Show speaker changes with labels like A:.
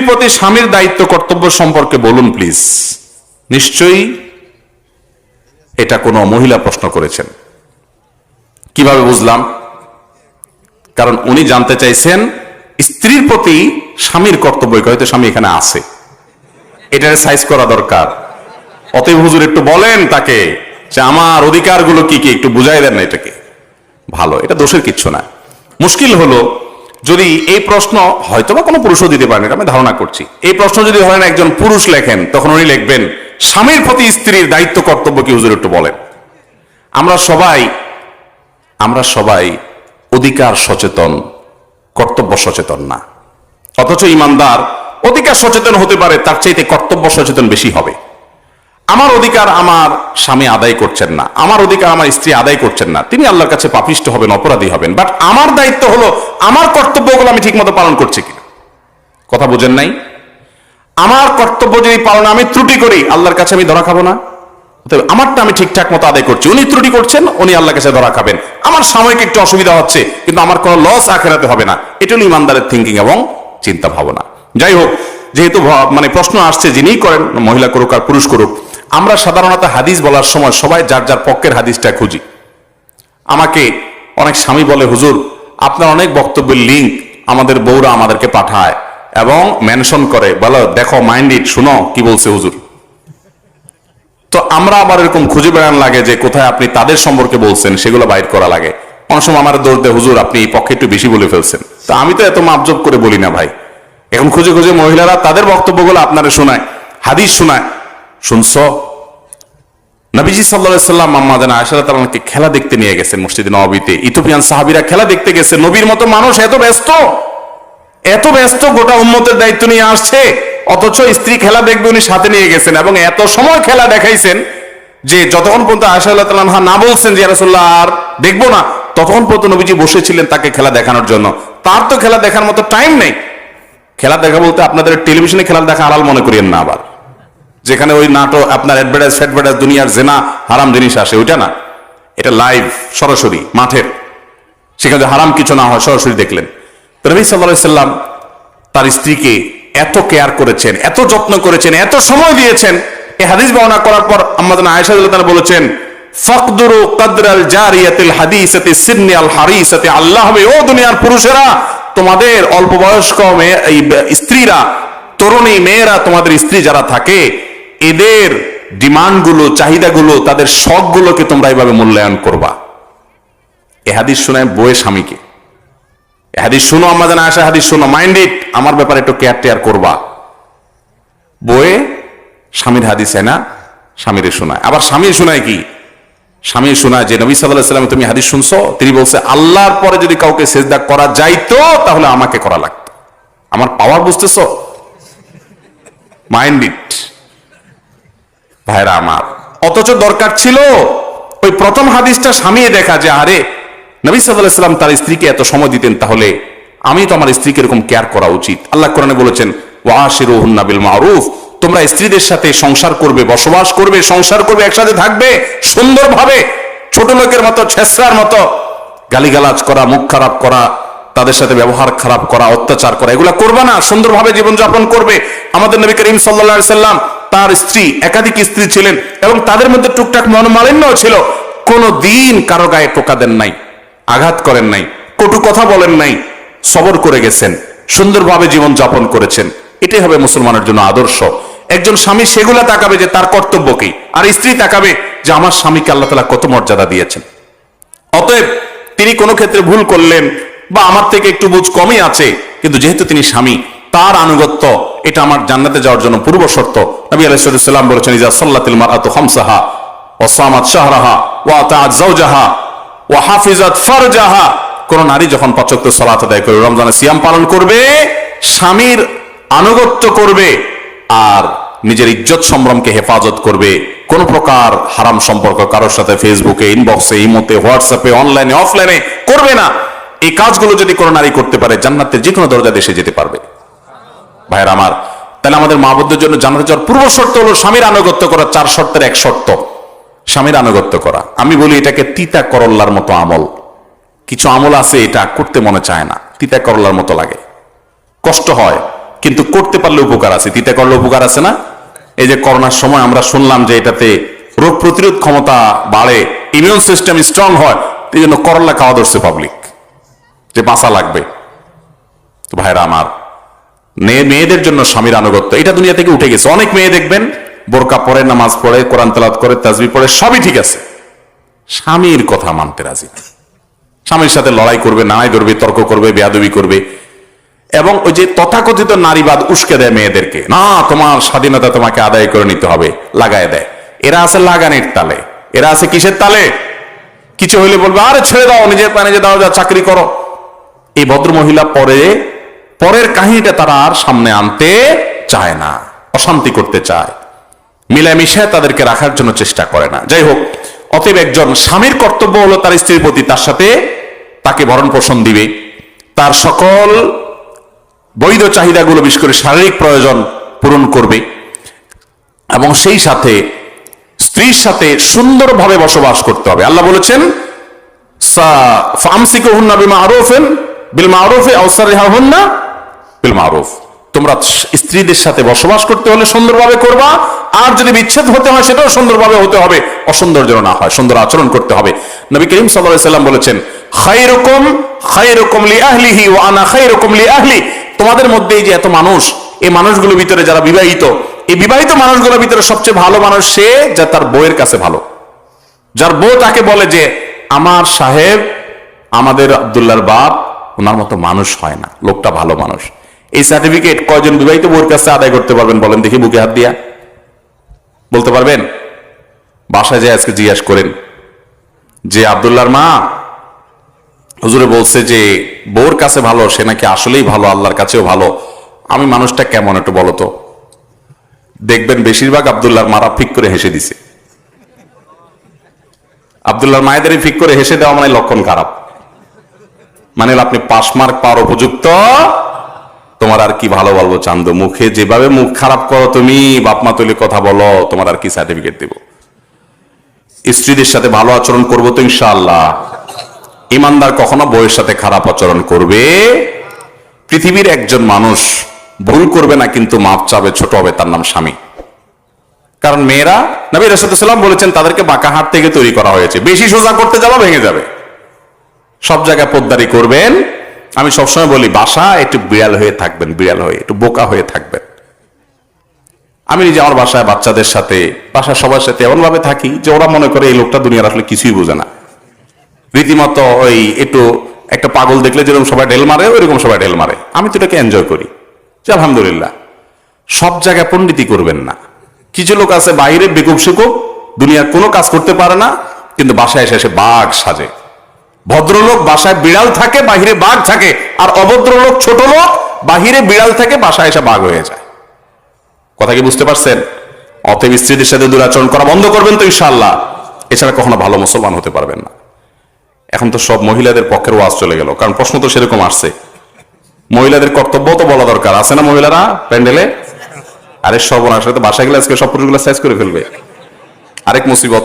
A: স্ত্রীর প্রতি স্বামীর দায়িত্ব কর্তব্য সম্পর্কে বলুন প্লিজ নিশ্চয়ই এটা কোনো মহিলা প্রশ্ন করেছেন। কীভাবে বুঝলাম? কারণ উনি জানতে চাইছেন, স্ত্রীর প্রতি স্বামীর কর্তব্য হয়তো স্বামী এখানে আছে। এটার সাইজ করা দরকার। অতএব হুজুর একটু বলেন তাকে যে আমার অধিকারগুলো কি কি, একটু বুঝাই দেন না এটাকে। ভালো, এটা দোষের কিচ্ছু না। মুশকিল হলো যদি এই প্রশ্ন হয়তো বা কোনো পুরুষও দিতে পারেন এটা আমি ধারণা করছি। এই প্রশ্ন যদি ধরেন একজন পুরুষ লেখেন, তখন উনি লিখবেন, স্বামীর প্রতি স্ত্রীর দায়িত্ব কর্তব্য কি? হুজুর একটু বলেন। আমরা সবাই আমরা সবাই অধিকার সচেতন, কর্তব্য সচেতন না। অথচ ইমানদার অধিকার সচেতন হতে পারে, তার চাইতে কর্তব্য সচেতন বেশি হবে। আমার অধিকার আমার স্বামী আদায় করছেন না, আমার অধিকার আমার স্ত্রী আদায় করছেন না, তিনি আল্লাহর কাছে পাপিষ্ট হবেন, অপরাধী হবেন বাট আমার দায়িত্ব হলো আমার কর্তব্যগুলো আমি ঠিকমতো পালন করছি কিনা? কথা বোঝেন নাই? আমার কর্তব্য যদি পালন আমি ত্রুটি করি, আল্লাহর কাছে আমি ধরা খাব না? অতএব আমারটা আমি ঠিকঠাক মতো আদায় করছি। উনি ত্রুটি করছেন, উনি আল্লাহর কাছে ধরা খাবেন। আমার সাময়িক একটু অসুবিধা হচ্ছে, কিন্তু আমার কোনো লস আখেরাতে হবে না। এটা হলো ইমানদারের থিঙ্কিং এবং চিন্তা ভাবনা। যাই হোক, যেহেতু মানে প্রশ্ন আসছে, যিনিই করেন, মহিলা করুক আর পুরুষ করুক আমরা সাধারণত হাদিস বলার সময় সবাই যার যার পক্ষের হাদিসটা খুঁজি। আমাকে অনেক স্বামী বলে, হুজুর, আপনার অনেক বক্তব্যের লিঙ্ক আমাদের বউরা আমাদেরকে পাঠায় এবং মেনশন করে। বলো, দেখো মাইন্ড ইট শুনো, কি বলছে হুজুর? তো আমরা আবার এরকম খুঁজে বেড়ান লাগে যে কোথায় আপনি তাদের সম্পর্কে বলছেন, সেগুলো বাইর করা লাগে। অনেক সময় আমার দৌড় দেয়, হুজুর, আপনি এই পক্ষে একটু বেশি বলে ফেলছেন। তো আমি তো এত মাপজব করে বলি না ভাই। এখন খুঁজে খুঁজে মহিলারা তাদের বক্তব্যগুলো আপনারা শোনায়, হাদিস শোনায়। শুনছ? নবীজি সাল্লাহ সাল্লাম মাম্মাদান আয়সারা তালাকে খেলা দেখতে নিয়ে গেছেন মসজিদে নবাবিতে ইথোপিয়ান সাহাবিরা খেলা দেখতে গেছে। নবীর মতো মানুষ এত ব্যস্ত এত ব্যস্ত গোটা উন্মতের দায়িত্ব নিয়ে আসছে, অথচ স্ত্রী খেলা দেখবে উনি সাথে নিয়ে গেছেন এবং এত সময় খেলা দেখাইছেন যে যতক্ষণ পর্যন্ত আয়সা আল্লাহ তাআলা না বলছেন যে রাসূলুল্লাহ, আর দেখব না, ততক্ষণ পর্যন্ত নবীজি বসেছিলেন তাকে খেলা দেখানোর জন্য। তার তো খেলা দেখার মতো টাইম নেই। খেলা দেখা বলতে আপনাদের টেলিভিশনে খেলা দেখা আড়াল মনে করিয়েন না আবার। যেখানে ওই নাটক, আপনার অ্যাডভার্টাইজ ফ্যাডভার্টাইজ দুনিয়ার জেনা, হারাম জিনিস আসে, ওইটা না। এটা লাইভ সরাসরি, মাঠের। সেখানে হারাম কিছু না হয়, সরাসরি দেখলেন। সাল্লাহ সাল্লাম তার স্ত্রীকে এত কেয়ার করেছেন, এত যত্ন করেছেন, এত সময় দিয়েছেন। এই হাদিস বর্ণনা করার পর আমাদের আয়েশা বলেছেন, ফাকদুরু কদরাল জারিয়াতিল হাদিসাতি সিন্নি আল হারিসাতি, আল্লাহ হবে, ও দুনিয়ার পুরুষেরা, তোমাদের অল্প বয়স্ক মেয়ে স্ত্রীরা, তরুণী মেয়েরা, তোমাদের স্ত্রী যারা থাকে এদের ডিমান্ডগুলো, চাহিদাগুলো, তাদের শখগুলোকে তোমরা এভাবে মূল্যায়ন করবা। এ হাদিস শোনায় বইয়ের স্বামীকে। এ হাদিস শুনো জানা, আসা হাদিস শুনো, মাইন্ড ইট, আমার ব্যাপারে একটু কেয়ার টেয়ার করবা। বইয়ে স্বামীর হাদিস না, স্বামীর শোনায়। আবার স্বামীর শোনায় কি? স্বামী শোনায় যে, নবী সাল্লাহ সাল্লাম তুমি হাদিস শুনছো? তিনি বলছে, আল্লাহর পরে যদি কাউকে সেজদা করা যাইতো, তাহলে আমাকে করা লাগতো। আমার পাওয়ার বুঝতেছো? Mind it. ভাইরা আমার। অথচ দরকার ছিল ওই প্রথম হাদিসটা স্বামীয়ে দেখা যে, আরে, নবী সাল্লাম তার স্ত্রীকে এত সময় দিতেন, তাহলে আমি তো আমার স্ত্রীকে এরকম কেয়ার করা উচিত। আল্লাহ কোরআনে বলেছেন মারুফ তোমরা স্ত্রীদের সাথে সংসার করবে, বসবাস করবে, সংসার করবে, একসাথে থাকবে, সুন্দরভাবে, ছোট লোকের মতো ছেসরার মতো, গালিগালাজ করা, মুখ খারাপ করা, তাদের সাথে ব্যবহার খারাপ করা, অত্যাচার করা, এগুলা করবে না, সুন্দরভাবে জীবনযাপন করবে। আমাদের নবী করিম সাল্লা সাল্লাম তার স্ত্রী, একাধিক স্ত্রী ছিলেন এবং তাদের মধ্যে টুকটাক মনোমালিন্য ছিল। কোনো দিন কারও গায়ে টোকা দেন নাই, আঘাত করেন নাই, কটু কথা বলেন নাই, সবর করে গেছেন, সুন্দরভাবে জীবন যাপন করেছেন। এটাই হবে মুসলমানের জন্য আদর্শ। একজন স্বামী সেগুলা তাকাবে যে তার কর্তব্য কি, আর স্ত্রী তাকাবে যে আমার স্বামীকে আল্লাহ তালা কত মর্যাদা দিয়েছেন। অতএব তিনি কোনো ক্ষেত্রে ভুল করলেন বা আমার থেকে একটু বুঝ কমই আছে, কিন্তু যেহেতু তিনি স্বামী তার আনুগত্য, এটা আমার জান্নাতে যাওয়ার জন্য পূর্ব শর্ত। নবী আলাইসাল্লাম বলেছেন, ইজা সাল্লাতিল মারাতু খামসাহা ও সামাত শাহরাহা ওয়া তাআত যাওজাহা ওয়া হাফিজাত ফারজাহা। কোন নারী যখন পাচক্য সালাত আদায় করবে রমজানে সিয়াম পালন করবে, স্বামীর আনুগত্য করবে, আর নিজের ইজ্জত সম্ভ্রমকে হেফাজত করবে। কোন প্রকার হারাম সম্পর্ক কারোর সাথে ফেসবুকে ইনবক্সে ইমোতে হোয়াটসঅ্যাপে অনলাইনে অফলাইনে করবে না। এই কাজগুলো যদি কোনো নারী করতে পারে জান্নাতের যে কোনো দরজা দেশে যেতে পারবে। ভাইয়ের আমার, তাহলে আমাদের মা বোনদের জন্য জানাতে যাওয়ার পূর্ব শর্ত হলো স্বামীর আনুগত্য করা, চার শর্তের এক শর্ত। স্বামীর আনুগত্য করা। আমি বলি এটাকে তিতা করল্লার মতো আমল। কিছু আমল আছে এটা করতে মনে চায় না, তিতা করল্লার মতো লাগে। কষ্ট হয়, কিন্তু করতে পারলে উপকার আছে। তিতা করলে উপকার আছে না? এই যে করোনার সময় আমরা শুনলাম যে এটাতে রোগ প্রতিরোধ ক্ষমতা বাড়ে ইমিউন সিস্টেম স্ট্রং হয়, এই জন্য করলা খাওয়া ধরছে পাবলিক যে বাঁচা লাগবে। তো ভাইরা আমার মেয়েদের জন্য স্বামীর আনুগত্য, এটা দুনিয়া থেকে উঠে গেছে। অনেক মেয়ে দেখবেন, বোরকা পড়ে নামাজ পড়ে, কোরআন তেলাত করে তাজবি পড়ে, সবই ঠিক আছে। স্বামীর কথা মানতে রাজি। স্বামীর সাথে লড়াই করবে, নাড়াই ধরবে, তর্ক করবে, বেয়াদবি করবে। এবং ওই যে তথাকথিত নারীবাদ উস্কে দেয় মেয়েদেরকে, না, তোমার স্বাধীনতা তোমাকে আদায় করে নিতে হবে, লাগায় দেয়। এরা আছে লাগানের তালে। এরা আছে কিসের তালে? কিছু হইলে বলবে, আরে ছেড়ে দাও, নিজের পায়ে নিজে দাও, যা চাকরি করো। এই ভদ্র মহিলা পরে পরের কাহিনীটা তারা আর সামনে আনতে চায় না, অশান্তি করতে চায়। মিলামিশায় তাদেরকে রাখার জন্য চেষ্টা করে না। যাই হোক, অতএব একজন স্বামীর কর্তব্য হলো তার স্ত্রীর প্রতি তার সাথে তাকে ভরণ পোষণ দিবে। তার সকল বৈধ চাহিদাগুলো বিশেষ করে শারীরিক প্রয়োজন পূরণ করবে এবং সেই সাথে স্ত্রীর সাথে সুন্দরভাবে বসবাস করতে হবে। আল্লাহ বলেছেন সা ফামসিকুহুন্না বিমা আরুফিন বিল মারুফে আওসারিহাহুন্না বিল তোমরা স্ত্রীদের সাথে বসবাস করতে হলে সুন্দরভাবে করবা, আর যদি বিচ্ছেদ হতে হয় সেটাও সুন্দরভাবে হতে হবে অসুন্দর যেন না হয়, সুন্দর আচরণ করতে হবে। নবী করিম সাল্লাম বলেছেন লি আহলিহি ওয়া আনা আহলি তোমাদের মধ্যে এই যে এত মানুষ, এই মানুষগুলোর ভিতরে যারা বিবাহিত, এই বিবাহিত মানুষগুলোর ভিতরে সবচেয়ে ভালো মানুষ সে যা তার বউয়ের কাছে ভালো। যার বউ তাকে বলে যে, আমার সাহেব, আমাদের আবদুল্লাহর বাপ ওনার মতো মানুষ হয় না, লোকটা ভালো মানুষ। এই সার্টিফিকেট কয়জন বিবাহিত বউর কাছে আদায় করতে পারবেন বলেন দেখি বুকে হাত দিয়া। বলতে পারবেন? বাসায় যায় আজকে জিজ্ঞাসা করেন। যে আবদুল্লাহর মা, হুজুরে বলছে যে বউর কাছে ভালো, সে নাকি আসলেই ভালো, আল্লাহর কাছেও ভালো। আমি মানুষটা কেমন একটু বলো তো। দেখবেন বেশিরভাগ আবদুল্লাহর মারা ফিক করে হেসে দিছে। আবদুল্লাহর মায়েদের ফিক করে হেসে দেওয়া মানে লক্ষণ খারাপ। মানে আপনি পাস মার্ক পাওয়ার উপযুক্ত তোমার আর কি ভালো বলব চান্দ? মুখে যেভাবে মুখ খারাপ করো তুমি বাপমা তুলে কথা বলো, তোমার আর কি সার্টিফিকেট দেব? স্ত্রীদের সাথে ভালো আচরণ করব তো ইনশাআল্লাহ। ইমানদার কখনো বইয়ের সাথে খারাপ আচরণ করবে? পৃথিবীর একজন মানুষ ভুল করবে না, কিন্তু মাপ চাবে, ছোট হবে, তার নাম স্বামী। কারণ মেয়েরা নবী রসদাম বলেছেন, তাদেরকে বাঁকা হাত থেকে তৈরি করা হয়েছে। বেশি সোজা করতে যাওয়া ভেঙে যাবে। সব জায়গায় পোদ্দারি করবেন আমি সবসময় বলি, বাসা একটু বিড়াল হয়ে থাকবেন, বিড়াল হয়ে, একটু বোকা হয়ে থাকবেন। আমি নিজে আমার বাসায় বাচ্চাদের সাথে, বাসার সবার সাথে এমন ভাবে থাকি যে ওরা মনে করে এই লোকটা দুনিয়ার আসলে কিছুই বোঝে না। রীতিমতো ওই একটু, একটা পাগল দেখলে যেরকম সবাই ঢেল মারে, ওইরকম সবাই ঢেল মারে। আমি তো এটাকে এনজয় করি। যে আলহামদুলিল্লাহ। সব জায়গায় পণ্ডিতি করবেন না। কিছু লোক আছে বাইরে বেকুব সেকুব দুনিয়ার কোনো কাজ করতে পারে না, কিন্তু বাসায় এসে এসে বাঘ সাজে। ভদ্রলোক বাসায় বিড়াল থাকে, বাহিরে বাঘ থাকে, আর অভদ্র লোক ছোট লোক বাহিরে বিড়াল থাকে, বাসায় এসে বাঘ হয়ে যায়। কথা কি বুঝতে পারছেন? অতএব স্ত্রীদের সাথে দুরাচরণ করা বন্ধ করবেন তো ইনশাল্লাহ এছাড়া কখনো ভালো মুসলমান হতে পারবেন না। এখন তো সব মহিলাদের পক্ষের ওয়াজ চলে গেল, কারণ প্রশ্ন তো সেরকম আসছে। মহিলাদের কর্তব্য তো বলা দরকার, আছে না মহিলারা প্যান্ডেলে? আরে সর্বনাশ তো বাসা গেলে আজকে সব পুরুষগুলো সাইজ করে ফেলবে। আরেক মুসিবত